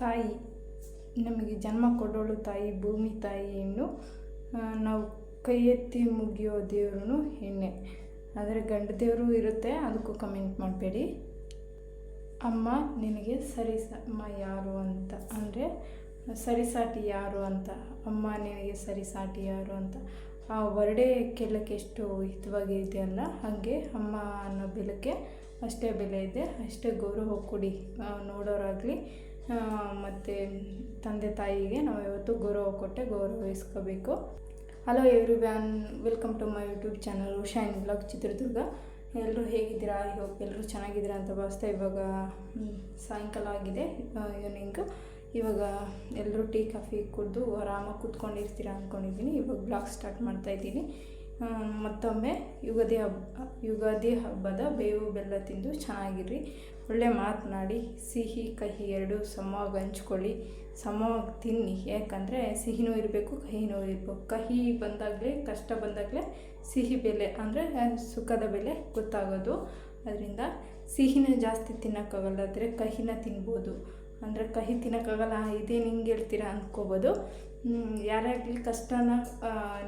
ತಾಯಿ, ನಮಗೆ ಜನ್ಮ ಕೊಡೋಳು ತಾಯಿ, ಭೂಮಿ ತಾಯಿಯನ್ನು ನಾವು ಕೈ ಎತ್ತಿ ಮುಗಿಯೋ ದೇವ್ರೂ ಹೆಣ್ಣೆ. ಆದರೆ ಗಂಡ ದೇವರು ಇರುತ್ತೆ, ಅದಕ್ಕೂ ಕಮೆಂಟ್ ಮಾಡಬೇಡಿ. ಅಮ್ಮ, ನಿನಗೆ ಸರಿಸಮ ಯಾರು ಅಂತ. ಅಂದರೆ, ಸರಿಸಾಟಿ ಯಾರು ಅಂತ. ಅಮ್ಮ, ನಿನಗೆ ಸರಿಸಾಟಿ ಯಾರು ಅಂತ. ಆ ವರ್ಡೇ ಕೆಲಕ್ಕೆ ಎಷ್ಟು ಹಿತವಾಗಿ ಇದೆಯಲ್ಲ ಹಾಗೆ ಅಮ್ಮ ಅನ್ನೋ ಬೆಲಕ್ಕೆ ಅಷ್ಟೇ ಬೆಲೆ ಇದೆ. ಅಷ್ಟೇ ಗೌರವ ಕೊಡಿ ನೋಡೋರಾಗಲಿ. ಮತ್ತು ತಂದೆ ತಾಯಿಗೆ ನಾವು ಯಾವತ್ತೂ ಗೌರವ ಕೊಟ್ಟೆ ಗೌರವಿಸ್ಕೋಬೇಕು hello everyone welcome to my YouTube channel shine blog Chitradurga ಎಲ್ಲರೂ ಹೇಗಿದ್ದೀರಾ? ಐ ಹೋಪ್ ಎಲ್ಲರೂ ಚೆನ್ನಾಗಿದ್ದೀರಾ ಅಂತ ಭಾವಿಸ್ತಾ ಇವಾಗ ಸಾಯಂಕಾಲ ಆಗಿದೆ ಈವ್ನಿಂಗು ಇವಾಗ ಎಲ್ಲರೂ ಟೀ, ಕಾಫಿ ಕುಡಿದು ಆರಾಮಾಗಿ ಕೂತ್ಕೊಂಡಿರ್ತೀರ ಅಂದ್ಕೊಂಡಿದ್ದೀನಿ ಇವಾಗ ಬ್ಲಾಗ್ ಸ್ಟಾರ್ಟ್ ಮಾಡ್ತಾಯಿದ್ದೀನಿ ಮತ್ತೊಮ್ಮೆ ಯುಗಾದಿ ಹಬ್ಬ ಯುಗಾದಿ ಹಬ್ಬದ ಬೇವು ಬೆಲ್ಲ ತಿಂದು ಚೆನ್ನಾಗಿರ್ರಿ. ಒಳ್ಳೆ ಮಾತನಾಡಿ. ಸಿಹಿ, ಕಹಿ ಎರಡು ಸಮವಾಗಿ ಹಂಚ್ಕೊಳ್ಳಿ. ಸಮವಾಗಿ ತಿನ್ನಿ. ಯಾಕಂದರೆ ಸಿಹಿನೂ ಇರಬೇಕು ಕಹಿನೂ ಇರಬೇಕು. ಕಹಿ ಬಂದಾಗಲೇ, ಕಷ್ಟ ಬಂದಾಗಲೇ ಸಿಹಿ ಬೆಲೆ ಅಂದರೆ ಸುಖದ ಬೆಲೆ ಗೊತ್ತಾಗೋದು. ಅದರಿಂದ ಸಿಹಿನ ಜಾಸ್ತಿ ತಿನ್ನೋಕ್ಕಾಗಲ್ಲ. ಆದರೆ ಕಹಿನ ತಿನ್ಬೋದು. ಅಂದರೆ ಕಹಿ ತಿನ್ನೋಕ್ಕಾಗಲ್ಲ. ಇದೇನು ಹಿಂಗೆ ಹೇಳ್ತೀರಾ ಅಂದ್ಕೋಬೋದು ಯಾರಾಗಲಿ ಕಷ್ಟನ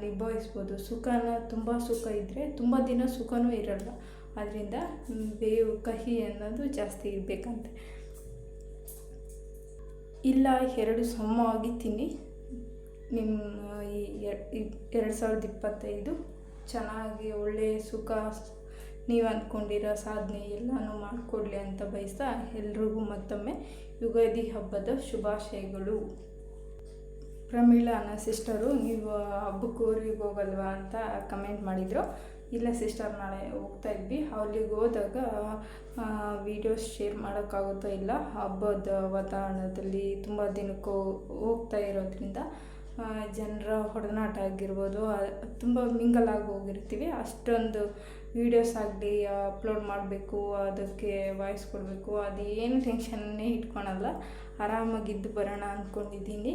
ನಿಭಾಯಿಸ್ಬೋದು. ಸುಖನ, ತುಂಬ ಸುಖ ಇದ್ದರೆ ತುಂಬ ದಿನ ಸುಖನೂ ಇರಲ್ಲ. ಅದರಿಂದ ಬೇವು, ಕಹಿ ಅನ್ನೋದು ಜಾಸ್ತಿ ಇರಬೇಕಂತೆ. ಇಲ್ಲ, ಎರಡು ಸಮವಾಗಿ ತಿನ್ನಿ ನಿಮ್ಮ ಈ ಎರಡು ಸಾವಿರದ ಇಪ್ಪತ್ತೈದು ಚೆನ್ನಾಗಿ ಒಳ್ಳೆಯ ಸುಖ, ನೀವು ಅಂದ್ಕೊಂಡಿರೋ ಸಾಧನೆ ಎಲ್ಲನೂ ಮಾಡಿಕೊಡ್ಲಿ ಅಂತ ಬಯಸ್ತಾ ಎಲ್ರಿಗೂ ಮತ್ತೊಮ್ಮೆ ಯುಗಾದಿ ಹಬ್ಬದ ಶುಭಾಶಯಗಳು. ಪ್ರಮೀಳಾ ಅನ್ನ ಸಿಸ್ಟರು, ನೀವು ಹಬ್ಬಕ್ಕೆ ಊರಿಗೆ ಹೋಗಲ್ವಾ ಅಂತ ಕಮೆಂಟ್ ಮಾಡಿದರು. ಇಲ್ಲ ಸಿಸ್ಟರ್ ನಾಳೆ ಹೋಗ್ತಾ ಇದ್ವಿ. ಅಲ್ಲಿಗೆ ಹೋದಾಗ ವೀಡಿಯೋಸ್ ಶೇರ್ ಮಾಡೋಕ್ಕಾಗುತ್ತೋ ಇಲ್ಲ, ಹಬ್ಬದ ವಾತಾವರಣದಲ್ಲಿ ತುಂಬ ದಿನಕ್ಕೂ ಹೋಗ್ತಾ ಇರೋದ್ರಿಂದ ಜನರ ಹೊಡೆನಾಟ ಆಗಿರ್ಬೋದು ತುಂಬ ಮಿಂಗಲ್ ಆಗಿ ಹೋಗಿರ್ತೀವಿ. ಅಷ್ಟೊಂದು ವೀಡಿಯೋಸ್ ಆಗಲಿ ಅಪ್ಲೋಡ್ ಮಾಡಬೇಕು, ಅದಕ್ಕೆ ವಾಯ್ಸ್ ಕೊಡಬೇಕು, ಅದು ಏನು ಟೆನ್ಷನ್ನೇ ಇಟ್ಕೊಳಲ್ಲ. ಆರಾಮಾಗಿದ್ದು ಬರೋಣ ಅಂದ್ಕೊಂಡಿದ್ದೀನಿ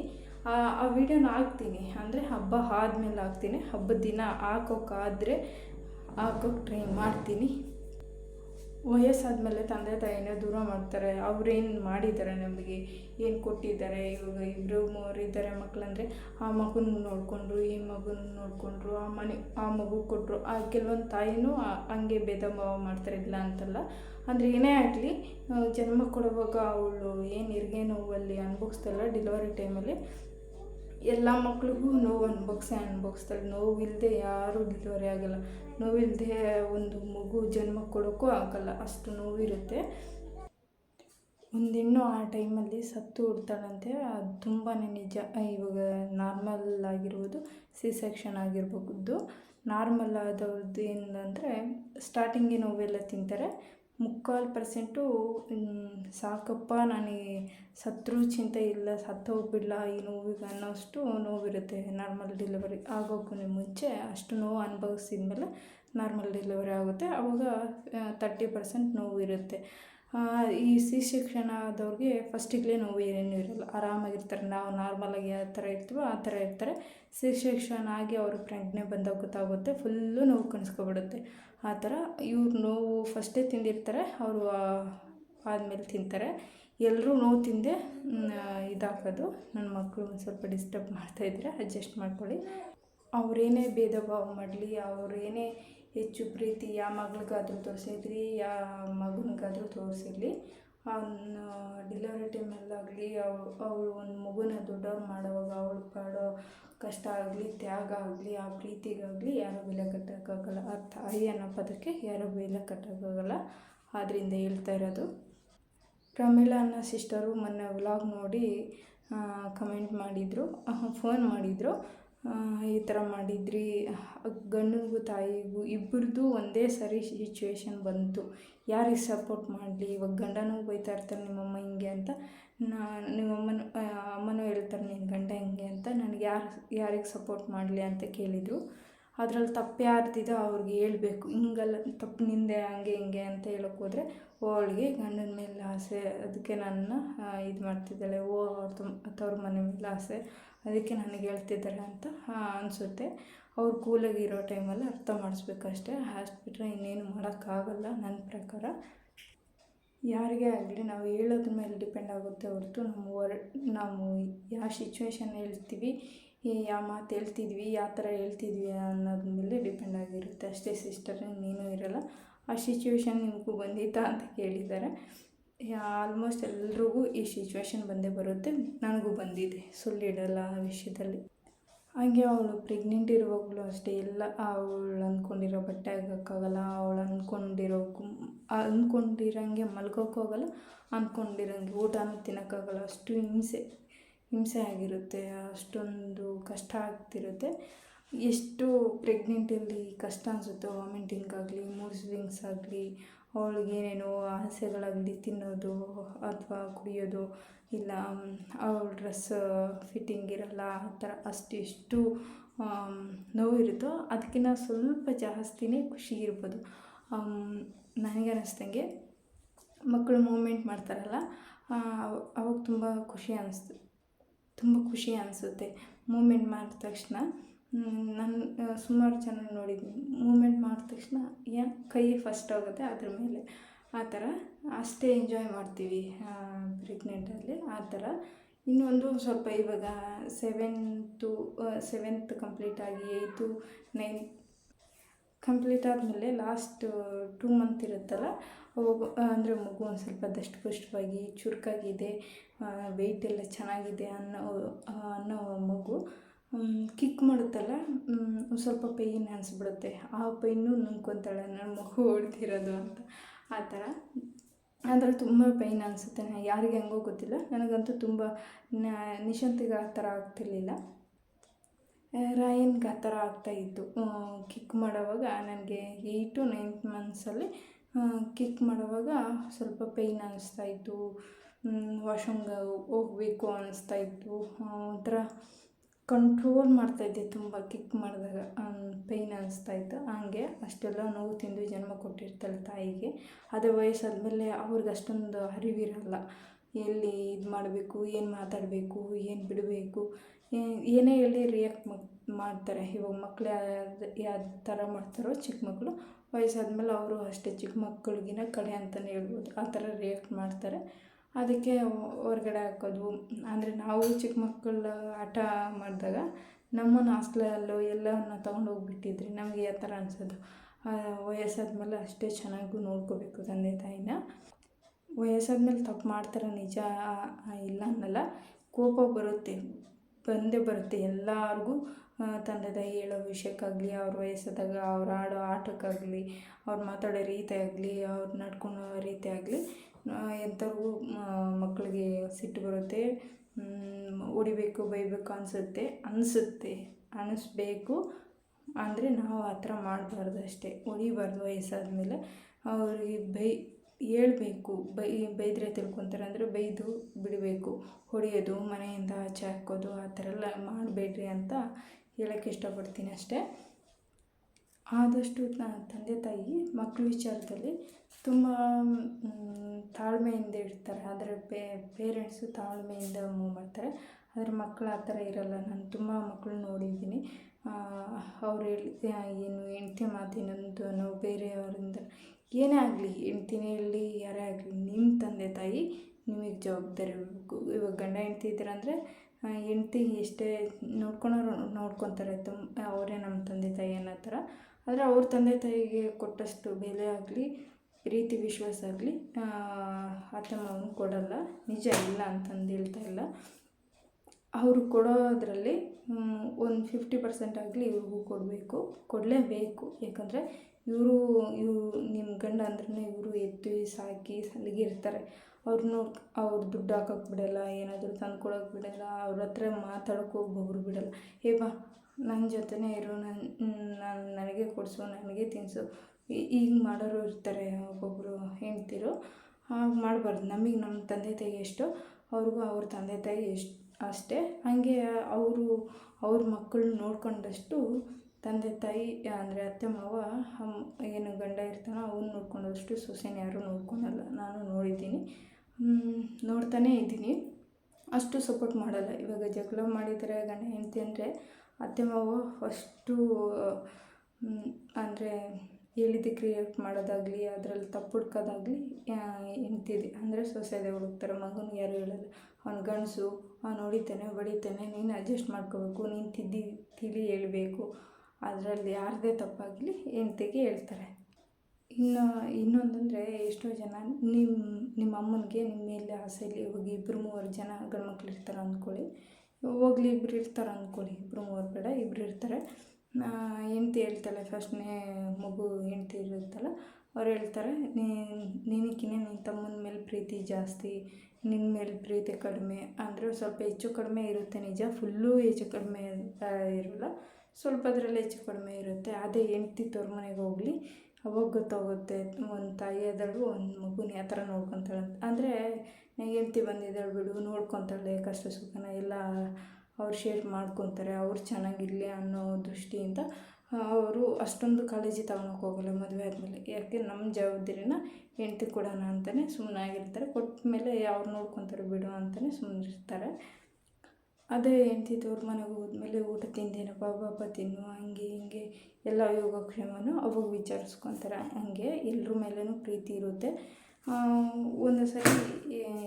ಆ ಆ ವಿಡಿಯೋನ ಹಾಕ್ತೀನಿ. ಅಂದರೆ ಹಬ್ಬ ಆದಮೇಲೆ ಹಾಕ್ತೀನಿ. ಹಬ್ಬದ ದಿನ ಹಾಕೋಕ್ಕಾದರೆ ಹಾಕೋಕ್ಕೆ ಟ್ರೈ ಮಾಡ್ತೀನಿ. ವಯಸ್ಸಾದಮೇಲೆ ತಂದೆ ತಾಯಿನ ದೂರ ಮಾಡ್ತಾರೆ. ಅವ್ರೇನು ಮಾಡಿದ್ದಾರೆ ನಮಗೆ? ಏನು ಕೊಟ್ಟಿದ್ದಾರೆ? ಇವಾಗ ಇಬ್ಬರು ಮೂವರು ಇದ್ದಾರೆ ಮಕ್ಕಳಂದರೆ ಆ ಮಗುನ ನೋಡಿಕೊಂಡ್ರು, ಈ ಮಗುನ ನೋಡಿಕೊಂಡ್ರು, ಆ ಮನೆ, ಆ ಮಗು ಕೊಟ್ಟರು ಆ ಕೆಲವೊಂದು ತಾಯಿನೂ ಹಂಗೆ ಭೇದ ಭಾವ ಮಾಡ್ತಾರೆ, ಇಲ್ಲ ಅಂತಲ್ಲ. ಅಂದರೆ ಏನೇ ಆಗಲಿ ಜನ್ಮ ಕೊಡುವಾಗ ಅವಳು ಏನು ಇರ್ಗೆ ನೋವಲ್ಲಿ ಅನುಭವಿಸ್ತಲ್ಲ ಡೆಲಿವರಿ ಟೈಮಲ್ಲಿ ಎಲ್ಲ ಮಕ್ಳಿಗೂ ನೋವು ಅನ್ಭವಿಸೇ ನೋವು ನೋವಿಲ್ಲದೆ ಯಾರೂ ಡೆಲಿವರಿ ಆಗಲ್ಲ. ನೋವಿಲ್ಲದೆ ಒಂದು ಮಗು ಜನ್ಮ ಕೊಡೋಕ್ಕೂ ಆಗಲ್ಲ. ಅಷ್ಟು ನೋವಿರುತ್ತೆ. ಒಂದು ಹೆಣ್ಣು ಆ ಟೈಮಲ್ಲಿ ಸತ್ತು ಹುಡ್ತಾಳಂತೆ ಅದು ತುಂಬಾ ನಿಜ. ಇವಾಗ ನಾರ್ಮಲ್ ಆಗಿರ್ಬೋದು ಸಿ ಸೆಕ್ಷನ್ ಆಗಿರ್ಬೋದು. ನಾರ್ಮಲ್ ಆದವ್ರದ್ದು ಏನಂದರೆ ಸ್ಟಾರ್ಟಿಂಗೇ ನೋವೆಲ್ಲ ತಿಂತಾರೆ. ಮುಕ್ಕಾಲು ಪರ್ಸೆಂಟು ಸಾಕಪ್ಪ ನನಗೆ ಸತ್ರೂ ಚಿಂತೆ ಇಲ್ಲ ಸತ್ತೋಗ್ಬಿಡ್ಲ ಈ ನೋವಿಗೆ ಅನ್ನೋಷ್ಟು ನೋವಿರುತ್ತೆ ನಾರ್ಮಲ್ ಡೆಲಿವರಿ ಆಗೋಕ್ಕೂ ಮುಂಚೆ ಅಷ್ಟು ನೋವು ಅನುಭವಿಸಿದ್ಮೇಲೆ ನಾರ್ಮಲ್ ಡೆಲಿವರಿ ಆಗುತ್ತೆ ಆವಾಗ ತರ್ಟಿ ಪರ್ಸೆಂಟ್ ನೋವು ಇರುತ್ತೆ ಈ ಸಿ ಸೆಕ್ಷನ್ ಆದವ್ರಿಗೆ ಫಸ್ಟಿಗ್ಲೇ ನೋವು ಏನೇನು ಇರಲ್ಲ, ಆರಾಮಾಗಿರ್ತಾರೆ, ನಾವು ನಾರ್ಮಲಾಗಿ ಯಾವ ಥರ ಇರ್ತೀವೋ ಆ ಥರ ಇರ್ತಾರೆ. ಸಿ ಸೆಕ್ಷನ್ ಆಗಿ ಅವರು ಪ್ರೆಗ್ನೆ ಬಂದಾಗ ಗೊತ್ತಾಗುತ್ತೆ ಫುಲ್ಲು ನೋವು ಕಾಣಿಸ್ಕೊಬಿಡುತ್ತೆ. ಆ ಥರ ಇವ್ರು ನೋವು ಫಸ್ಟೇ ತಿಂದಿರ್ತಾರೆ, ಅವರು ಆದಮೇಲೆ ತಿಂತಾರೆ. ಎಲ್ಲರೂ ನೋವು ತಿಂದೆ ಇದಾಗೋದು. ನನ್ನ ಮಕ್ಕಳು ಒಂದು ಸ್ವಲ್ಪ ಡಿಸ್ಟರ್ಬ್ ಮಾಡ್ತಾಯಿದ್ರೆ ಅಡ್ಜಸ್ಟ್ ಮಾಡ್ಕೊಳ್ಳಿ. ಅವರೇನೇ ಭೇದ ಭಾವ ಮಾಡಲಿ, ಅವರೇನೇ ಹೆಚ್ಚು ಪ್ರೀತಿ ಯಾವ ಮಗಳಿಗಾದರೂ ತೋರಿಸಿದ್ರಿ, ಯಾ ಮಗನಿಗಾದರೂ ತೋರಿಸಿರಲಿ. ಅವನು ಡಿಲಿವರಿ ಟೈಮಲ್ಲಾಗಲಿ ಅವಳು ಅವಳು ಒಂದು ಮಗುನ ದೊಡ್ಡವ್ರು ಮಾಡೋವಾಗ, ಅವಳು ಪಡೋ ಕಷ್ಟ ಆಗಲಿ, ತ್ಯಾಗ ಆಗಲಿ ಆ ಪ್ರೀತಿಗಾಗಲಿ ಯಾರೂ ಬೆಲೆ ಕಟ್ಟೋಕ್ಕಾಗಲ್ಲ. ಆ ತಾಯಿ ಅನ್ನೋ ಪದಕ್ಕೆ ಯಾರೂ ಬೆಲೆ ಕಟ್ಟೋಕ್ಕಾಗಲ್ಲ. ಆದ್ದರಿಂದ ಹೇಳ್ತಾ ಇರೋದು ಪ್ರಮೀಳಾ ಅನ್ನೋ ಸಿಸ್ಟರು ಮೊನ್ನೆ ವ್ಲಾಗ್ ನೋಡಿ ಕಮೆಂಟ್ ಮಾಡಿದರು ಫೋನ್ ಮಾಡಿದರು. ಈ ಥರ ಮಾಡಿದ್ರಿ. ಗಂಡನಿಗೂ ತಾಯಿಗೂ ಇಬ್ಬರದ್ದು ಒಂದೇ ಸರಿ ಸಿಚುವೇಶನ್ ಬಂತು. ಯಾರಿಗೆ ಸಪೋರ್ಟ್ ಮಾಡಲಿ? ಇವಾಗ ಗಂಡನೂ ಬೈತಾ ಇರ್ತಾರೆ ನಿಮ್ಮಮ್ಮ ಹಿಂಗೆ ಅಂತ. ನಾ, ನಿಮ್ಮಮ್ಮನ ಅಮ್ಮನೂ ಹೇಳ್ತಾರೆ ನಿನ್ನ ಗಂಡ ಹಿಂಗೆ ಅಂತ. ನನಗೆ ಯಾರು, ಯಾರಿಗೆ ಸಪೋರ್ಟ್ ಮಾಡಲಿ? ಅಂತ ಕೇಳಿದರು. ಅದರಲ್ಲಿ ತಪ್ಪು ಯಾರ್ದಿದೋ ಅವ್ರಿಗೆ ಹೇಳಬೇಕು. ಹಿಂಗಲ್ಲ ತಪ್ಪು, ನಿಂದೆ ಹಂಗೆ ಹಿಂಗೆ ಅಂತ ಹೇಳೋಕೆ ಹೋದರೆ, ಓ, ಅವಳಿಗೆ ಗಂಡನ ಮೇಲೆ ಆಸೆ. ಅದಕ್ಕೆ ನನ್ನ ಇದು ಮಾಡ್ತಿದ್ದಾಳೆ. ಓ, ಅವ್ರ ತವ್ರ ಮನೆ ಮೇಲೆ ಆಸೆ. ಅದಕ್ಕೆ ನನಗೆ ಹೇಳ್ತಿದ್ದಾರೆ ಅಂತ ಅನಿಸುತ್ತೆ. ಅವ್ರು ಕೂಲಾಗಿರೋ ಟೈಮಲ್ಲಿ ಅರ್ಥ ಮಾಡಿಸ್ಬೇಕಷ್ಟೇ. ಅಷ್ಟು ಬಿಟ್ಟರೆ ಇನ್ನೇನು ಮಾಡೋಕ್ಕಾಗಲ್ಲ ನನ್ನ ಪ್ರಕಾರ. ಯಾರಿಗೇ ಆಗಲಿ ನಾವು ಹೇಳೋದ್ರ ಮೇಲೆ ಡಿಪೆಂಡ್ ಆಗುತ್ತೆ ಹೊರತು ನಮ್ಮ ವರ್, ನಾವು ಯಾವ ಸಿಚುವೇಶನ್ ಹೇಳ್ತೀವಿ ಯಾವ ಮಾತು ಹೇಳ್ತಿದ್ವಿ, ಯಾವ ಥರ ಹೇಳ್ತಿದ್ವಿ ಅನ್ನೋದ್ರ ಮೇಲೆ ಡಿಪೆಂಡ್ ಆಗಿರುತ್ತೆ. ಅಷ್ಟೇ ಸಿಸ್ಟರ್, ನೀನು ಇರೋಲ್ಲ. ಆ ಸಿಚುವೇಶನ್ ನಿಮಗೂ ಬಂದಿತ್ತಾ ಅಂತ ಕೇಳಿದ್ದಾರೆ. ಆಲ್ಮೋಸ್ಟ್ ಎಲ್ರಿಗೂ ಈ ಸಿಚುವೇಶನ್ ಬಂದೇ ಬರುತ್ತೆ. ನನಗೂ ಬಂದಿದೆ. ಸುಳ್ಳಿಡಲ್ಲ ಆ ವಿಷಯದಲ್ಲಿ. ಹಾಗೆ ಅವಳು ಪ್ರೆಗ್ನೆಂಟ್ ಇರುವಾಗಲೂ ಅಷ್ಟೇ. ಎಲ್ಲ ಅವಳು ಅಂದ್ಕೊಂಡಿರೋ ಬಟ್ಟೆ ಆಗೋಕ್ಕಾಗಲ್ಲ ಅವಳು ಅಂದ್ಕೊಂಡಿರೋ ಅಂದ್ಕೊಂಡಿರಂಗೆ ಮಲ್ಗೋಕ್ಕಾಗಲ್ಲ ಅಂದ್ಕೊಂಡಿರೋಂಗೆ ಊಟನೂ ತಿನ್ನೋಕ್ಕಾಗಲ್ಲ. ಅಷ್ಟು ಹಿಂಸೆ ಹಿಂಸೆ ಆಗಿರುತ್ತೆ. ಅಷ್ಟೊಂದು ಕಷ್ಟ ಆಗ್ತಿರುತ್ತೆ. ಎಷ್ಟು ಪ್ರೆಗ್ನೆಂಟಲ್ಲಿ ಕಷ್ಟ ಅನಿಸುತ್ತೋ ವಾಮಿಟಿಂಗ್ ಆಗಲಿ ಮೂಡ್ ಸ್ವಿಂಗ್ಸ್ ಆಗಲಿ ಅವಳಿಗೆ ಏನೇನೋ ಆಸೆಗಳಾಗಲಿ ತಿನ್ನೋದು ಅಥವಾ ಕುಡಿಯೋದು, ಇಲ್ಲ ಅವಳ ಡ್ರೆಸ್ ಫಿಟ್ಟಿಂಗ್ ಇರಲ್ಲ, ಆ ಥರ ಅಷ್ಟಿಷ್ಟು ನೋವು ಇರುತ್ತೋ ಅದಕ್ಕಿಂತ ಸ್ವಲ್ಪ ಜಾಸ್ತಿನೇ ಖುಷಿ ಇರ್ಬೋದು. ನನಗೆ ಅನ್ನಿಸ್ದಂಗೆ ಮಕ್ಕಳು ಮೂಮೆಂಟ್ ಮಾಡ್ತಾರಲ್ಲ ಅವಾಗ ತುಂಬ ಖುಷಿ ಅನಿಸ್ತು ತುಂಬ ಖುಷಿ ಅನಿಸುತ್ತೆ. ಮೂಮೆಂಟ್ ಮಾಡಿದ ತಕ್ಷಣ ನಾನು ಸುಮಾರು ಜನ ನೋಡಿದ್ದೀನಿ ಮೂಮೆಂಟ್ ಮಾಡಿದ ತಕ್ಷಣ ಏನು ಕೈ ಫಸ್ಟ್ ಹೋಗುತ್ತೆ, ಅದ್ರ ಮೇಲೆ. ಆ ಥರ ಅಷ್ಟೇ ಎಂಜಾಯ್ ಮಾಡ್ತೀವಿ ಪ್ರೆಗ್ನೆಂಟಲ್ಲಿ. ಆ ಥರ ಇನ್ನೊಂದು ಸ್ವಲ್ಪ ಇವಾಗ ಸೆವೆಂತು ಸೆವೆಂತ್ ಕಂಪ್ಲೀಟ್ ಆಗಿ ಏಯ್ತು ನೈನ್ ಕಂಪ್ಲೀಟ್ ಆದಮೇಲೆ ಲಾಸ್ಟ್ ಟೂ ಮಂತ್ ಇರುತ್ತಲ್ಲ ಅವಾಗ ಅಂದರೆ ಮಗು ಒಂದು ಸ್ವಲ್ಪ ದಷ್ಟಪುಷ್ಟವಾಗಿ ಚುರುಕಾಗಿದೆ ವೆಯ್ಟ್ ಎಲ್ಲ ಚೆನ್ನಾಗಿದೆ ಅನ್ನೋ ಅನ್ನೋ ಮಗು. ಕಿಕ್ ಮಾಡುತ್ತಲ್ಲ ಸ್ವಲ್ಪ ಪೇಯ್ನ್ ಅನಿಸ್ಬಿಡುತ್ತೆ. ಆ ಪೈನು ನುಂಗ್ಕೊತಾಳೆ ನನ್ನ ಮಗು ಓಡ್ತಿರೋದು ಅಂತ. ಆ ಥರ. ಆದರೆ ತುಂಬ ಪೈನ್ ಅನಿಸುತ್ತೆ. ಯಾರಿಗೆ ಹೆಂಗೋ ಗೊತ್ತಿಲ್ಲ. ನನಗಂತೂ ತುಂಬ ನಿಶಾಂತಿಗೆ ಆ ಥರ ಆಗ್ತಿರ್ಲಿಲ್ಲ. ರಾಯನ್ಗೆ ಆ ಥರ ಆಗ್ತಾಯಿತ್ತು ಕಿಕ್ ಮಾಡೋವಾಗ ನನಗೆ ಏಯ್ಟು ನೈನ್ತ್ ಮಂತ್ಸಲ್ಲಿ ಕಿಕ್ ಮಾಡೋವಾಗ ಸ್ವಲ್ಪ ಪೇಯ್ನ್ ಅನಿಸ್ತಾಯಿತ್ತು ವಾಶ್ರೂಮ್ಗೆ ಹೋಗಬೇಕು ಅನ್ನಿಸ್ತಾಯಿತ್ತು ಒಂಥರ ಕಂಟ್ರೋಲ್ ಮಾಡ್ತಾಯಿದ್ದೆ ತುಂಬ ಕಿಕ್ ಮಾಡಿದಾಗ ಪೇಯ್ನ್ ಅನ್ನಿಸ್ತಾಯಿತ್ತು ಹಂಗೆ ಅಷ್ಟೆಲ್ಲ ನೋವು ತಿಂದು ಜನ್ಮ ಕೊಟ್ಟಿರ್ತಾಳೆ ತಾಯಿಗೆ. ಅದೇ ವಯಸ್ಸಾದಮೇಲೆ ಅವ್ರಿಗೆ ಅಷ್ಟೊಂದು ಅರಿವಿರಲ್ಲ. ಎಲ್ಲಿ ಇದು ಮಾಡಬೇಕು, ಏನು ಮಾತಾಡಬೇಕು, ಏನು ಬಿಡಬೇಕು ಏನೇ ಹೇಳಿ ರಿಯಾಕ್ಟ್ ಮಾಡ್ತಾರೆ. ಇವಾಗ ಮಕ್ಕಳು ಯಾವ ಥರ ಮಾಡ್ತಾರೋ ಚಿಕ್ಕ ಮಕ್ಕಳು ವಯಸ್ಸಾದ್ಮೇಲೆ ಅವರು ಅಷ್ಟೇ ಚಿಕ್ಕ ಮಕ್ಕಳಿಗಿನ ಕಡೆ ಅಂತಲೇ ಹೇಳ್ಬೋದು. ಆ ಥರ ರಿಯಾಕ್ಟ್ ಮಾಡ್ತಾರೆ. ಅದಕ್ಕೆ ಹೊರ್ಗಡೆ ಹಾಕೋದು. ಅಂದರೆ ನಾವು ಚಿಕ್ಕ ಮಕ್ಕಳು ಆಟ ಮಾಡಿದಾಗ ನಮ್ಮನ್ನು ಹಾಸ್ಟ್ಲಲ್ಲೋ ಎಲ್ಲವನ್ನು ತೊಗೊಂಡು ಹೋಗ್ಬಿಟ್ಟಿದ್ರಿ. ನಮಗೆ ಆ ಥರ ಅನ್ಸೋದು? ವಯಸ್ಸಾದ್ಮೇಲೆ ಅಷ್ಟೇ ಚೆನ್ನಾಗೂ ನೋಡ್ಕೋಬೇಕು ತಂದೆ ತಾಯಿನ. ವಯಸ್ಸಾದ್ಮೇಲೆ ತಪ್ಪು ಮಾಡ್ತಾರೆ ನಿಜ ಇಲ್ಲ ಅನ್ನಲ್ಲ. ಕೋಪ ಬರುತ್ತೆ, ಬಂದೇ ಬರುತ್ತೆ ಎಲ್ಲರಿಗೂ. ತಂದೆ ತಾಯಿ ಹೇಳೋ ವಿಷಯಕ್ಕಾಗಲಿ, ಅವ್ರ ವಯಸ್ಸಾದಾಗ ಅವ್ರು ಆಡೋ ಆಟಕ್ಕಾಗಲಿ, ಅವ್ರು ಮಾತಾಡೋ ರೀತಿ ಆಗಲಿ ಅವ್ರು ನಡ್ಕೊಳೋ ರೀತಿ ಆಗಲಿ ಎಂಥವ್ರಿಗೂ ಮಕ್ಕಳಿಗೆ ಸಿಟ್ಟು ಬರುತ್ತೆ ಹೊಡಿಬೇಕು ಬೈಬೇಕು ಅನಿಸುತ್ತೆ ಅನಿಸುತ್ತೆ ಅನ್ನಿಸ್ಬೇಕು ಅಂದರೆ ನಾವು ಆ ಥರ ಮಾಡಬಾರ್ದು ಅಷ್ಟೇ. ಹೊಡಿಬಾರ್ದು ವಯಸ್ಸಾದಮೇಲೆ. ಅವ್ರಿಗೆ ಬೈ, ಹೇಳ್ಬೇಕು, ಬೈ, ಬೈದರೆ ತಿಳ್ಕೊತಾರೆ ಅಂದರೆ ಬೈದು ಬಿಡಬೇಕು. ಹೊಡೆಯೋದು, ಮನೆಯಿಂದ ಆಚೆ ಹಾಕೋದು, ಆ ಥರ ಎಲ್ಲ ಮಾಡಬೇಡ್ರಿ ಅಂತ ಹೇಳೋಕ್ಕೆ ಇಷ್ಟಪಡ್ತೀನಿ ಅಷ್ಟೇ. ಆದಷ್ಟು ತಂದೆ ತಾಯಿ ಮಕ್ಕಳ ವಿಚಾರದಲ್ಲಿ ತುಂಬ ತಾಳ್ಮೆಯಿಂದ ಇರ್ತಾರೆ. ಆದರೆ ಪೇರೆಂಟ್ಸು ತಾಳ್ಮೆಯಿಂದ ಮೂವ್ ಮಾಡ್ತಾರೆ. ಆದರೆ ಮಕ್ಕಳು ಆ ಥರ ಇರಲ್ಲ. ನಾನು ತುಂಬ ಮಕ್ಕಳು ನೋಡಿದ್ದೀನಿ. ಅವ್ರು ಹೇಳಿ ಏನು ಹೆಂಡ್ತಿ ನಾವು ಬೇರೆಯವರಿಂದ ಏನೇ ಆಗಲಿ ಹೆಂಡ್ತಿನೇ ಇರಲಿ ಯಾರೇ ಆಗಲಿ, ನಿಮ್ಮ ತಂದೆ ತಾಯಿ ನಿಮಗೆ ಜವಾಬ್ದಾರಿ ಇರಬೇಕು. ಇವಾಗ ಗಂಡ ಹೆಂಡ್ತಿ ಇದ್ದೀರಂದರೆ ಹೆಂಡ್ತಿ ಎಷ್ಟೇ ನೋಡ್ಕೊಳೋರು ನೋಡ್ಕೊತಾರೆ. ತುಂಬ ಅವರೇ ನಮ್ಮ ತಂದೆ ತಾಯಿ ಅನ್ನೋ ಥರ. ಆದರೆ ಅವ್ರ ತಂದೆ ತಾಯಿಗೆ ಕೊಟ್ಟಷ್ಟು ಬೆಲೆ ಆಗಲಿ, ಪ್ರೀತಿ, ವಿಶ್ವಾಸ ಆಗಲಿ ಅತ್ತೆ ಮಾವನ ಕೊಡಲ್ಲ. ನಿಜ ಇಲ್ಲ ಅಂತಂದು ಹೇಳ್ತಾ ಇಲ್ಲ. ಅವರು ಕೊಡೋದರಲ್ಲಿ ಒಂದು ಫಿಫ್ಟಿ ಪರ್ಸೆಂಟ್ ಆಗಲಿ ಇವ್ರಿಗೂ ಕೊಡಬೇಕು. ಕೊಡಲೇಬೇಕು. ಯಾಕಂದರೆ ಇವರು ಇವು ನಿಮ್ಮ ಗಂಡ ಅಂದ್ರೆ ಇವರು ಎತ್ತಿ ಸಾಕಿ ಸಲಗಿರ್ತಾರೆ ಅವ್ರನ್ನೂ ಅವ್ರು ದುಡ್ಡು ಹಾಕೋಕೆ ಬಿಡಲ್ಲ, ಏನಾದರೂ ತಂದು ಕೊಡೋಕೆ ಬಿಡಲ್ಲ, ಅವ್ರ ಹತ್ರ ಮಾತಾಡೋಕೆ ಹೋಗಿ ಬಿಡಲ್ಲ. ಹೇ ಬಾ ನನ್ನ ಜೊತೆನೇ ಇರು ನನ್ನ ನಾನು, ನನಗೆ ಕೊಡಿಸು, ನನಗೆ ತಿನ್ನಿಸು ಈಗ ಮಾಡೋರು ಇರ್ತಾರೆ ಒಬ್ಬೊಬ್ಬರು ಹೆಂಡ್ತಿರು. ಹಾಗೆ ಮಾಡಬಾರ್ದು. ನಮಗೆ ನಮ್ಮ ತಂದೆ ತಾಯಿ ಎಷ್ಟು, ಅವ್ರಿಗೂ ಅವ್ರ ತಂದೆ ತಾಯಿ ಎಷ್ಟು, ಅಷ್ಟೇ. ಹಾಗೆ ಅವರು, ಅವ್ರ ಮಕ್ಕಳನ್ನ ನೋಡ್ಕೊಂಡಷ್ಟು ತಂದೆ ತಾಯಿ, ಅಂದರೆ ಅತ್ತೆ, ಮಾವ ಏನು ಗಂಡ ಇರ್ತಾನೋ ಅವ್ನು ನೋಡ್ಕೊಂಡಷ್ಟು ಸೊಸೆನ ಯಾರೂ ನೋಡ್ಕೊಳಲ್ಲ. ನಾನು ನೋಡಿದ್ದೀನಿ. ನೋಡ್ತಾನೇ ಇದ್ದೀನಿ. ಅಷ್ಟು ಸಪೋರ್ಟ್ ಮಾಡಲ್ಲ. ಇವಾಗ ಜಗಳ ಮಾಡಿದರೆ ಗಂಡ ಹೆಂಡತಿ ಅಂದರೆ ಅತ್ತೆ ಮಾವು ಫಸ್ಟು ಅಂದರೆ ಹೇಳಿದ್ದಕ್ಕೆ ರಿಯಾಕ್ಟ್ ಮಾಡೋದಾಗಲಿ, ಅದರಲ್ಲಿ ತಪ್ಪು ಹುಡ್ಕೋದಾಗಲಿ ಹೆಂಡ್ತಿದೆ ಅಂದರೆ ಸೊಸೆದೇ ಹುಡುಕ್ತಾರೆ ಮಗನಿಗೆ ಯಾರು ಹೇಳಲ್ಲ, ಅವ್ನು ಗಂಡಸು, ಅವ್ನು ಹೊಡಿತಾನೆ, ಬಡಿತಾನೆ, ನೀನು ಅಡ್ಜಸ್ಟ್ ಮಾಡ್ಕೋಬೇಕು, ನೀನು ತಿದ್ದಿ, ತಿಳಿ ಹೇಳಬೇಕು. ಅದರಲ್ಲಿ ಯಾರದೇ ತಪ್ಪಾಗಲಿ ಹೆಂಡ್ತಿಗೆ ಹೇಳ್ತಾರೆ. ಇನ್ನು, ಇನ್ನೊಂದಂದರೆ ಎಷ್ಟೋ ಜನ ನಿಮ್ಮ ನಿಮ್ಮ ಅಮ್ಮನಿಗೆ ನಿಮ್ಮ ಮೇಲೆ ಆಸೆಯಲ್ಲಿ ಇವಾಗ ಇಬ್ಬರು ಮೂವರು ಜನ ಗಂಡ್ಮಕ್ಳು ಇರ್ತಾರೆ ಅಂದ್ಕೊಳ್ಳಿ ಹೋಗ್ಲಿ ಇಬ್ರು ಇರ್ತಾರೆ ಅಂದ್ಕೊಳ್ಳಿ ಇಬ್ಬರು ಮೂವರು ಬೇಡ, ಇಬ್ರು ಇರ್ತಾರೆ. ಹೆಂಡ್ತಿ ಹೇಳ್ತಾಳೆ ಫಸ್ಟ್ನೇ ಮಗು ಹೆಂಡ್ತಿ ಇರುತ್ತಲ್ಲ, ಅವ್ರು ಹೇಳ್ತಾರೆ ನಿನಗಿನ್ನ ನಿನ್ನ ತಮ್ಮನ ಮೇಲೆ ಪ್ರೀತಿ ಜಾಸ್ತಿ ನಿನ್ನ ಮೇಲೆ ಪ್ರೀತಿ ಕಡಿಮೆ. ಅಂದರೆ ಸ್ವಲ್ಪ ಹೆಚ್ಚು ಕಡಿಮೆ ಇರುತ್ತೆ ನಿಜ ಫುಲ್ಲು ಹೆಚ್ಚು ಕಡಿಮೆ ಇರೋಲ್ಲ. ಸ್ವಲ್ಪ ಅದರಲ್ಲಿ ಹೆಚ್ಚು ಕಡಿಮೆ ಇರುತ್ತೆ. ಅದೇ ಹೆಂಡ್ತಿ ತೋರ್ಮನೆಗೆ ಮನೆಗೆ ಹೋಗಲಿ ಅವಾಗ ಗೊತ್ತಾಗುತ್ತೆ, ಒಂದು ತಾಯಿ ಆದಳು, ಒಂದು ಮಗುನ ಯಾವ ಥರ ನೋಡ್ಕೊತಾಳೆ ಅಂತ. ಅಂದರೆ ಹೆಂಡ್ತಿ ಬಂದಿದ್ದಾಳೆ ಬಿಡು, ನೋಡ್ಕೊತಾಳೆ, ಕಷ್ಟ ಸುಖನ ಎಲ್ಲ ಅವ್ರು ಶೇರ್ ಮಾಡ್ಕೊತಾರೆ, ಅವ್ರು ಚೆನ್ನಾಗಿರಲಿ ಅನ್ನೋ ದೃಷ್ಟಿಯಿಂದ ಅವರು ಅಷ್ಟೊಂದು ಕಾಳಜಿ ತಗೊಳಕ್ಕೆ ಹೋಗಲ್ಲ ಮದುವೆ ಆದಮೇಲೆ. ಯಾಕೆ ನಮ್ಮ ಜವಾಬ್ದಾರಿನ ಹೆಂಡ್ತಿ ಕೊಡೋಣ ಅಂತಲೇ ಸುಮ್ಮನಾಗಿರ್ತಾರೆ ಕೊಟ್ಟ ಮೇಲೆ ಅವ್ರು ನೋಡ್ಕೊತಾರೆ ಬಿಡು ಅಂತಲೇ ಸುಮ್ಮನಿರ್ತಾರೆ ಅದೇ ಹೆಂಡ್ತಿ ತವ್ರ ಮನೆಗೆ ಹೋದ್ಮೇಲೆ ಊಟ ತಿಂದೇನಪ್ಪ ಬಾಬಾ ತಿನ್ನು, ಹಂಗೆ ಹಿಂಗೆ ಎಲ್ಲ ಯೋಗಕ್ಷೇಮನೂ ಅವಾಗ ವಿಚಾರಿಸ್ಕೊತಾರೆ. ಹಂಗೆ ಎಲ್ಲರ ಮೇಲೂ ಪ್ರೀತಿ ಇರುತ್ತೆ. ಒಂದು ಸರಿ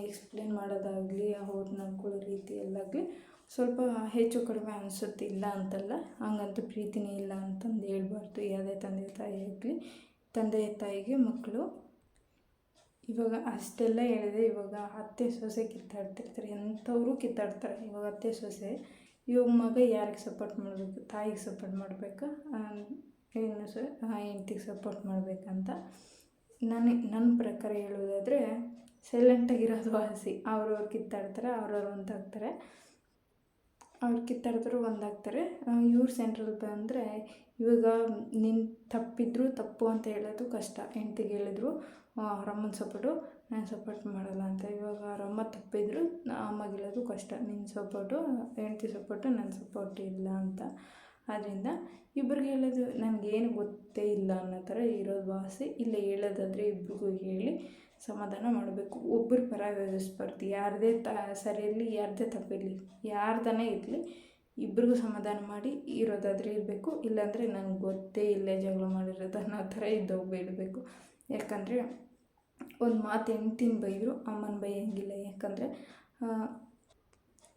ಎಕ್ಸ್ಪ್ಲೇನ್ ಮಾಡೋದಾಗಲಿ, ಅವ್ರು ನಡ್ಕೊಳ್ಳೋ ರೀತಿ ಎಲ್ಲಾಗಲಿ ಸ್ವಲ್ಪ ಹೆಚ್ಚು ಕಡಿಮೆ ಅನಿಸುತ್ತೆ, ಇಲ್ಲ ಅಂತಲ್ಲ. ಹಂಗಂತೂ ಪ್ರೀತಿನೇ ಇಲ್ಲ ಅಂತಂದು ಹೇಳ್ಬಾರ್ದು. ಯಾವುದೇ ತಂದೆ ತಾಯಿ ಆಗಲಿ ತಂದೆ ತಾಯಿಗೆ ಮಕ್ಕಳು ಇವಾಗ ಅಷ್ಟೆಲ್ಲ ಹೇಳಿದೆ, ಇವಾಗ ಅತ್ತೆ ಸೊಸೆ ಕಿತ್ತಾಡ್ತಿರ್ತಾರೆ, ಎಂಥವರು ಕಿತ್ತಾಡ್ತಾರೆ, ಇವಾಗ ಅತ್ತೆ ಸೊಸೆ. ಇವಾಗ ಮಗ ಯಾರಿಗೆ ಸಪೋರ್ಟ್ ಮಾಡಬೇಕು, ತಾಯಿಗೆ ಸಪೋರ್ಟ್ ಮಾಡಬೇಕಾ? ಹೆಣ್ಣು ಸ ಹೆಂಡ್ತಿಗೆ ಸಪೋರ್ಟ್ ಮಾಡಬೇಕಂತ. ನನಗೆ ನನ್ನ ಪ್ರಕಾರ ಹೇಳೋದಾದರೆ ಸೈಲೆಂಟಾಗಿರೋದು ವಾಸಿ. ಅವ್ರವ್ರು ಕಿತ್ತಾಡ್ತಾರೆ, ಅವ್ರವ್ರು ಒಂದಾಗ್ತಾರೆ. ಅವ್ರು ಕಿತ್ತಾಡಿದ್ರು ಒಂದಾಗ್ತಾರೆ. ಇವ್ರು ಸೆಂಟ್ರಲ್ ಬಂದರೆ ಇವಾಗ ನಿನ್ನ ತಪ್ಪಿದ್ರು ತಪ್ಪು ಅಂತ ಹೇಳೋದು ಕಷ್ಟ. ಹೆಂಡ್ತಿಗೆ ಹೇಳಿದ್ರು ಅವ್ರಮ್ಮನ ಸಪೋರ್ಟು, ನಾನು ಸಪೋರ್ಟ್ ಮಾಡಲ್ಲ ಅಂತ. ಇವಾಗ ರಮ್ಮ ತಪ್ಪಿದ್ರು ಅಮ್ಮಗೆ ಹೇಳೋದು ಕಷ್ಟ. ನಿನ್ನ ಸಪೋರ್ಟು, ಹೆಂಡ್ತಿ ಸಪೋರ್ಟು ನನ್ನ ಸಪೋರ್ಟ್ ಇಲ್ಲ ಅಂತ. ಆದ್ದರಿಂದ ಇಬ್ರಿಗೆ ಹೇಳೋದು ನನಗೇನು ಗೊತ್ತೇ ಇಲ್ಲ ಅನ್ನೋ ಥರ ಇರೋದು ವಾಸಿ. ಇಲ್ಲ ಹೇಳೋದಾದರೆ ಇಬ್ರಿಗೂ ಹೇಳಿ ಸಮಾಧಾನ ಮಾಡಬೇಕು. ಒಬ್ಬರು ಪರ ಸ್ಪರ್ಧಿ ಯಾರದೇ ತ ಸರಿ ಇರಲಿ ಯಾರದೇ ತಪ್ಪಿರಲಿ, ಯಾರ್ದನೇ ಇರಲಿ ಇಬ್ರಿಗೂ ಸಮಾಧಾನ ಮಾಡಿ ಇರೋದಾದರೆ ಇರಬೇಕು, ಇಲ್ಲಾಂದರೆ ನನಗೆ ಗೊತ್ತೇ ಇಲ್ಲೇ ಜಗಳ ಮಾಡಿರೋದು ಅನ್ನೋ ಥರ ಇದ್ದೋಗ್ಬಿಡಬೇಕು ಯಾಕಂದರೆ ಒಂದು ಮಾತು ಹೆಂಡ್ತಿನ ಬೈದರು ಅಮ್ಮನ ಬೈಯಂಗಿಲ್ಲ. ಯಾಕಂದರೆ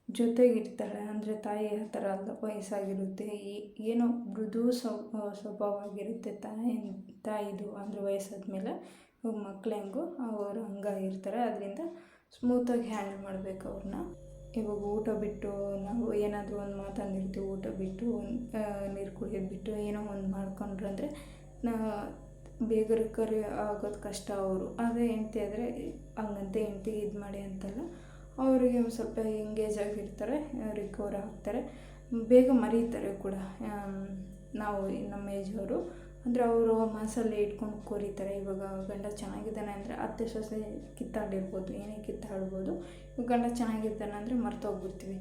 ಜೊತೆಗಿರ್ತಾಳೆ, ಅಂದರೆ ತಾಯಿ ಆ ಥರ ಅಲ್ಲ, ವಯಸ್ಸಾಗಿರುತ್ತೆ. ಏನೋ ಮೃದು ಸ್ವ ಸ್ವಭಾವವಾಗಿರುತ್ತೆ ತಾಯಿ, ತಾಯಿದು, ಅಂದರೆ ವಯಸ್ಸಾದ ಮೇಲೆ ಇವಾಗ ಮಕ್ಳು ಹೆಂಗೋ ಅವರು ಹಂಗಾಗಿರ್ತಾರೆ. ಅದರಿಂದ ಸ್ಮೂತಾಗಿ ಹ್ಯಾಂಡಲ್ ಮಾಡಬೇಕು ಅವ್ರನ್ನ ಇವಾಗ ಊಟ ಬಿಟ್ಟು ನಾವು ಏನಾದರೂ ಒಂದು ಮಾತಾಡಿರ್ತೀವಿ ಊಟ ಬಿಟ್ಟು ನೀರು ಕುಡಿಯೋದು ಬಿಟ್ಟು ಏನೋ ಒಂದು ಮಾಡ್ಕೊಂಡ್ರು ಅಂದರೆ ನಾ ಬೇಗ ರಿಕವರಿ ಆಗೋದು ಕಷ್ಟ ಅವರು. ಅದೇ ಹೆಂಡ್ತಿ ಆದರೆ ಹಂಗಂತ ಹೆಂಡ್ತಿಗೆ ಇದು ಮಾಡಿ ಅಂತಲ್ಲ ಅವರಿಗೆ ಒಂದು ಸ್ವಲ್ಪ ಎಂಗೇಜ್ ಆಗಿರ್ತಾರೆ, ರಿಕವರ್ ಆಗ್ತಾರೆ. ಬೇಗ ಮರೀತಾರೆ ಕೂಡ ನಾವು ನಮ್ಮ ಏಜವರು ಅಂದರೆ ಅವರು ಮನಸ್ಸಲ್ಲಿ ಇಟ್ಕೊಂಡು ಕೋರಿತಾರೆ. ಇವಾಗ ಗಂಡ ಚೆನ್ನಾಗಿದ್ದಾನೆ ಅಂದರೆ ಅತ್ತೆ ಸೊಸೆ ಕಿತ್ತಾಡಿರ್ಬೋದು ಏನೇ ಕಿತ್ತಾಡ್ಬೋದು. ಇವಾಗ ಗಂಡ ಚೆನ್ನಾಗಿದ್ದಾನೆ ಅಂದರೆ ಮರ್ತೋಗ್ಬಿಡ್ತೀವಿ.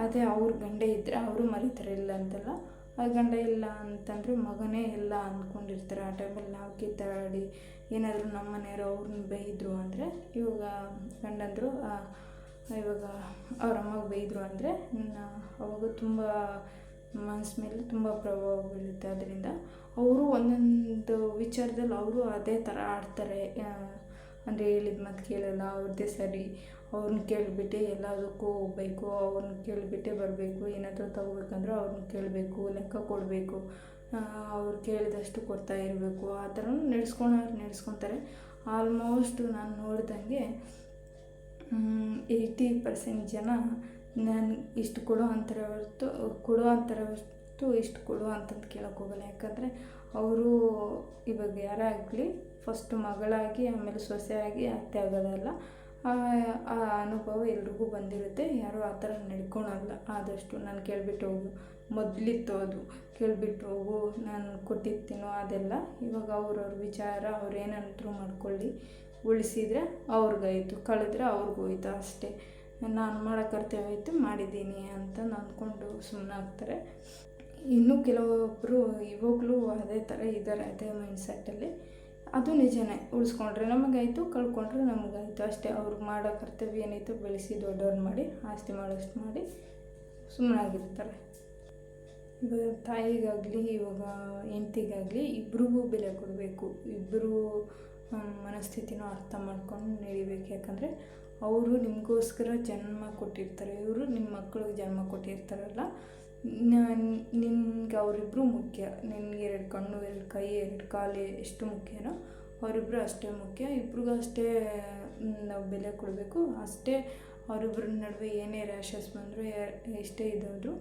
ಅದೇ ಅವ್ರ ಗಂಡ ಇದ್ದರೆ ಅವರು ಮರೀತಾರೆ, ಇಲ್ಲ ಅಂತಲ್ಲ. ಆ ಗಂಡ ಇಲ್ಲ ಅಂತಂದರೆ ಮಗನೇ ಇಲ್ಲ ಅಂದ್ಕೊಂಡಿರ್ತಾರೆ ಆ ಟೈಮಲ್ಲಿ ನಾವು ಕಿತ್ತಾಡಿ ಏನಾದರೂ ನಮ್ಮ ಮನೆಯವರು ಅವ್ರನ್ನ ಬೈದರು ಅಂದರೆ ಇವಾಗ ಗಂಡಂದರು ಇವಾಗ ಅವ್ರ ಅಮ್ಮಗೆ ಬೈದರು ಅಂದರೆ ಅವಾಗ ತುಂಬ ಮನ್ಸು ಮೇಲೆ ತುಂಬ ಪ್ರಭಾವ ಬೀಳುತ್ತೆ. ಅದರಿಂದ ಅವರು ಒಂದೊಂದು ವಿಚಾರದಲ್ಲಿ ಅವರು ಅದೇ ಥರ ಆಡ್ತಾರೆ. ಅಂದರೆ ಹೇಳಿದ ಮಾತು ಕೇಳಲ್ಲ ಅವ್ರದ್ದೇ ಸರಿ. ಅವ್ರನ್ನ ಕೇಳಿಬಿಟ್ಟೆ ಎಲ್ಲದಕ್ಕೂ ಹೋಗ್ಬೇಕು ಅವ್ರನ್ನ ಕೇಳಿಬಿಟ್ಟೆ ಬರಬೇಕು. ಏನಾದರೂ ತೊಗೋಬೇಕಂದ್ರೆ ಅವ್ರನ್ನ ಕೇಳಬೇಕು, ಲೆಕ್ಕ ಕೊಡಬೇಕು. ಅವ್ರು ಕೇಳಿದಷ್ಟು ಕೊಡ್ತಾ ಇರಬೇಕು. ಆ ಥರ ನಡೆಸ್ಕೊಳೋರು ನಡೆಸ್ಕೊತಾರೆ. ಆಲ್ಮೋಸ್ಟ್ ನಾನು ನೋಡ್ದಂಗೆ ಏಯ್ಟಿ ಪರ್ಸೆಂಟ್ ಜನ ನಾನು ಇಷ್ಟು ಕೊಡೋ ಅಂತಾರೆ ಹೊರತು ಕೊಡೋ ಅಂತಾರೆ ಹೊರತು ಇಷ್ಟು ಕೊಡು ಅಂತಂದು ಕೇಳೋಕೆ ಹೋಗಲ್ಲ. ಯಾಕಂದರೆ ಅವರು ಇವಾಗ ಯಾರೇ ಆಗಲಿ ಫಸ್ಟ್ ಮಗಳಾಗಿ, ಆಮೇಲೆ ಸೊಸೆಯಾಗಿ, ಅತ್ತೆ ಆಗೋದಲ್ಲ ಆ ಅನುಭವ ಎಲ್ರಿಗೂ ಬಂದಿರುತ್ತೆ. ಯಾರೂ ಆ ಥರ ನಡ್ಕೊಳಲ್ಲ. ಆದಷ್ಟು ನಾನು ಕೇಳಿಬಿಟ್ಟು ಹೋಗು. ಮೊದಲಿತ್ತು ಅದು. ಕೇಳಿಬಿಟ್ಟು ಹೋಗು. ನಾನು ಕೊಟ್ಟಿರ್ತೀನೋ ಅದೆಲ್ಲ. ಇವಾಗ ಅವ್ರವ್ರ ವಿಚಾರ, ಅವ್ರು ಏನಂತರೂ ಮಾಡ್ಕೊಳ್ಳಿ. ಉಳಿಸಿದ್ರೆ ಅವ್ರಿಗಾಯ್ತು ಕಳೆದ್ರೆ ಅವ್ರಿಗೋಯ್ತು ಅಷ್ಟೇ. ನಾನು ಮಾಡೋ ಕರ್ತವ್ಯ ಆಯಿತು ಮಾಡಿದ್ದೀನಿ ಅಂತ ಅಂದ್ಕೊಂಡು ಸುಮ್ಮನಾಗ್ತಾರೆ ಇನ್ನೂ ಕೆಲವೊಬ್ಬರು ಇವಾಗಲೂ ಅದೇ ಥರ ಇದ್ದಾರೆ, ಅದೇ ಮೈಂಡ್ ಸೆಟ್ಟಲ್ಲಿ ಅದು ನಿಜನೇ, ಉಳಿಸ್ಕೊಂಡ್ರೆ ನಮಗಾಯಿತು, ಕಳ್ಕೊಂಡ್ರೆ ನಮಗಾಯಿತು. ಅಷ್ಟೇ ಅವ್ರಿಗೆ ಮಾಡೋ ಕರ್ತವ್ಯ ಏನಿತ್ತು ಬೆಳೆಸಿ ದೊಡ್ಡವ್ರು ಮಾಡಿ, ಆಸ್ತಿ ಮಾಡೋಷ್ಟು ಮಾಡಿ ಸುಮ್ಮನಾಗಿರ್ತಾರೆ ಇವಾಗ ತಾಯಿಗಾಗಲಿ, ಇವಾಗ ಹೆಂಡ್ತಿಗಾಗಲಿ ಇಬ್ರಿಗೂ ಬೆಲೆ ಕೊಡಬೇಕು. ಇಬ್ಬರು ಮನಸ್ಥಿತಿನೂ ಅರ್ಥ ಮಾಡ್ಕೊಂಡು ನಡಿಬೇಕು. ಯಾಕಂದರೆ ಅವರು ನಿಮಗೋಸ್ಕರ ಜನ್ಮ ಕೊಟ್ಟಿರ್ತಾರೆ, ಇವರು ನಿಮ್ಮ ಮಕ್ಕಳಿಗೆ ಜನ್ಮ ಕೊಟ್ಟಿರ್ತಾರಲ್ಲ ನಿನ್ಗೆ ಅವರಿಬ್ಬರು ಮುಖ್ಯ, ನಿನಗೆ ಎರಡು ಕಣ್ಣು, ಎರಡು ಕೈ, ಎರಡು ಕಾಲು ಎಷ್ಟು ಮುಖ್ಯನೋ ಅವರಿಬ್ಬರು ಅಷ್ಟೇ ಮುಖ್ಯ, ಇಬ್ರಿಗೂ ಅಷ್ಟೇ ನಾವು ಬೆಲೆ ಕೊಡಬೇಕು, ಅಷ್ಟೇ ಅವರಿಬ್ಬರ ನಡುವೆ ಏನೇ ರ್ಯಾಷಸ್ ಬಂದರೂ ಎಷ್ಟೇ ಇದಾದರೂ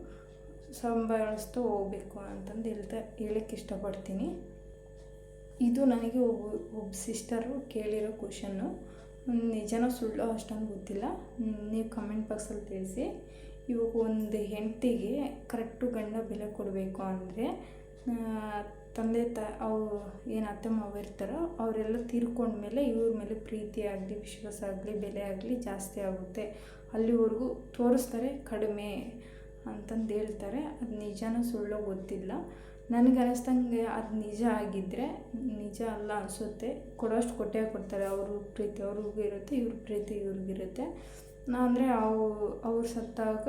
ಸಂಭಾಳಿಸ್ತಾ ಹೋಗ್ಬೇಕು ಅಂತಂದು ಹೇಳ್ತಾ ಹೇಳಕ್ಕೆ ಇಷ್ಟಪಡ್ತೀನಿ. ಇದು ನನಗೆ ಒಬ್ಬ ಒಬ್ಬ ಸಿಸ್ಟರು ಕೇಳಿರೋ ಕ್ವಶನ್ನು ನಿಜನೋ ಸುಳ್ಳು ಅಷ್ಟೊಂದು ಗೊತ್ತಿಲ್ಲ. ನೀವು ಕಮೆಂಟ್ ಬಾಕ್ಸಲ್ಲಿ ತಿಳಿಸಿ. ಇವಾಗ ಒಂದು ಹೆಂಡತಿಗೆ ಕರೆಕ್ಟು ಗಂಡ ಬೆಲೆ ಕೊಡಬೇಕು ಅಂದರೆ ತಂದೆ ತ, ಅವು ಏನು ಅತ್ತೆ ಮಾವ ಇರ್ತಾರೋ ಅವರೆಲ್ಲ ತೀರ್ಕೊಂಡ್ಮೇಲೆ ಇವ್ರ ಮೇಲೆ ಪ್ರೀತಿ ಆಗಲಿ, ವಿಶ್ವಾಸ ಆಗಲಿ, ಬೆಲೆ ಆಗಲಿ ಜಾಸ್ತಿ ಆಗುತ್ತೆ. ಅಲ್ಲಿವರೆಗೂ ತೋರಿಸ್ತಾರೆ ಕಡಿಮೆ ಅಂತಂದು ಹೇಳ್ತಾರೆ. ಅದು ನಿಜನೋ ಸುಳ್ಳೋ ಗೊತ್ತಿಲ್ಲ. ನನಗೆ ಅನ್ನಿಸ್ದಂಗೆ ಅದು ನಿಜ ಆಗಿದ್ದರೆ ನಿಜ ಅಲ್ಲ ಅನಿಸುತ್ತೆ. ಕೊಡೋಷ್ಟು ಕೊಟ್ಟೇ ಕೊಡ್ತಾರೆ. ಅವ್ರ ಪ್ರೀತಿ, ಅವ್ರಿಗೂ ಇರುತ್ತೆ, ಇವ್ರ ಪ್ರೀತಿ ಇವ್ರಿಗಿರುತ್ತೆ ಅಂದರೆ ಅವು, ಅವ್ರು ಸತ್ತಾಗ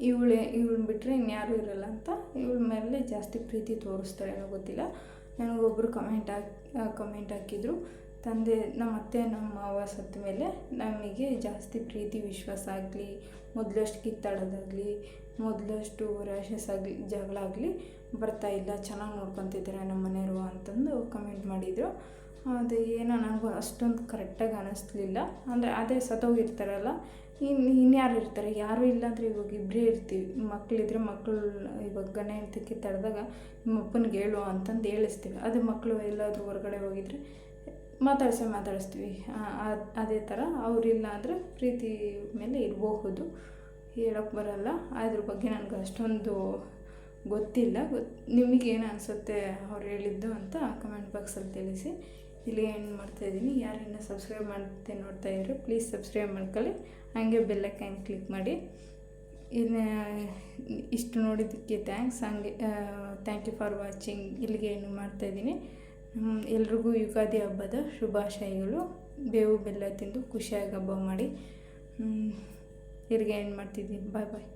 ಇವಳೇ, ಇವಳನ್ನ ಬಿಟ್ಟರೆ ಇನ್ಯಾರೂ ಇರಲ್ಲ ಅಂತ ಇವಳ ಮೇಲೆ ಜಾಸ್ತಿ ಪ್ರೀತಿ ತೋರಿಸ್ತಾರೆ ಏನೋ ಗೊತ್ತಿಲ್ಲ. ನನಗೊಬ್ಬರು ಕಮೆಂಟ್ ಹಾಕಿ ಕಮೆಂಟ್ ಹಾಕಿದರು. ತಂದೆ, ನಮ್ಮ ಅತ್ತೆ, ನಮ್ಮ ಮಾವ ಸತ್ತ ಮೇಲೆ ನಮಗೆ ಜಾಸ್ತಿ ಪ್ರೀತಿ, ವಿಶ್ವಾಸ ಆಗಲಿ, ಮೊದಲಷ್ಟು ಕಿತ್ತಾಡೋದಾಗಲಿ, ಮೊದಲಷ್ಟು ರ್ಯಾಷಸ್ ಆಗಲಿ, ಜಗಳ ಆಗಲಿ ಇಲ್ಲ. ಚೆನ್ನಾಗಿ ನೋಡ್ಕೊತಿದ್ದಾರೆ ನಮ್ಮ ಮನೆಯವರು ಅಂತಂದು ಕಮೆಂಟ್ ಮಾಡಿದರು. ಅದು ಏನೋ ನನಗೂ ಅಷ್ಟೊಂದು ಕರೆಕ್ಟಾಗಿ ಅನ್ನಿಸ್ಲಿಲ್ಲ ಅಂದರೆ ಅದೇ ಸತ್ತೋಗಿರ್ತಾರಲ್ಲ ಇನ್ನು ಇನ್ಯಾರು ಇರ್ತಾರೆ? ಯಾರೂ ಇಲ್ಲ ಅಂದರೆ ಇವಾಗ ಇಬ್ಬರೇ ಇರ್ತೀವಿ. ಮಕ್ಕಳಿದ್ರೆ ಮಕ್ಕಳು ಇವಾಗ ಗಂಡ ಹೆಂಡತಿ ಕಿತ್ತಾಡಿದಾಗ ನಿಮ್ಮ ಅಪ್ಪನಿಗೆ ಹೇಳು ಅಂತಂದು ಹೇಳಿಸ್ತೀವಿ. ಅದು ಮಕ್ಕಳು ಎಲ್ಲಾದರೂ ಹೊರಗಡೆ ಹೋಗಿದ್ರೆ ಮಾತಾಡ್ಸೇ ಮಾತಾಡಿಸ್ತೀವಿ. ಅದೇ ಥರ ಅವರಿಲ್ಲ ಅಂದರೆ ಪ್ರೀತಿ ಮೇಲೆ ಇರಬಹುದು. ಹೇಳೋಕ್ಕೆ ಬರಲ್ಲ. ಅದ್ರ ಬಗ್ಗೆ ನನಗೆ ಅಷ್ಟೊಂದು ಗೊತ್ತಿಲ್ಲ. ಗೊತ್ತು ನಿಮಗೇನು ಅನಿಸುತ್ತೆ ಅವ್ರು ಹೇಳಿದ್ದು ಅಂತ ಕಮೆಂಟ್ ಬಾಕ್ಸಲ್ಲಿ ತಿಳಿಸಿ. ಇಲ್ಲಿ ಏನು ಮಾಡ್ತಾಯಿದ್ದೀನಿ ಯಾರನ್ನ ಸಬ್ಸ್ಕ್ರೈಬ್ ಮಾಡ್ತೆ ನೋಡ್ತಾ ಇದ್ರು ಪ್ಲೀಸ್ ಸಬ್ಸ್ಕ್ರೈಬ್ ಮಾಡ್ಕೊಳ್ಳಿ. ಹಾಗೆ ಬೆಲ್ಲೈಕನ್ ಕ್ಲಿಕ್ ಮಾಡಿ. ಇನ್ನು, ಇಷ್ಟು ನೋಡಿದ್ದಕ್ಕೆ ಥ್ಯಾಂಕ್ಸ್ ಹಂಗೆ ಥ್ಯಾಂಕ್ ಯು ಫಾರ್ ವಾಚಿಂಗ್ ಇಲ್ಲಿಗೆ ಏನು ಮಾಡ್ತಾಯಿದ್ದೀನಿ ಎಲ್ರಿಗೂ ಯುಗಾದಿ ಹಬ್ಬದ ಶುಭಾಶಯಗಳು. ಬೇವು ಬೆಲ್ಲ ತಿಂದು ಖುಷಿಯಾಗಿ ಹಬ್ಬ ಮಾಡಿ. ಹಿರಿಗೆ ಏನು ಮಾಡ್ತಿದ್ದೀನಿ. ಬಾಯ್ ಬಾಯ್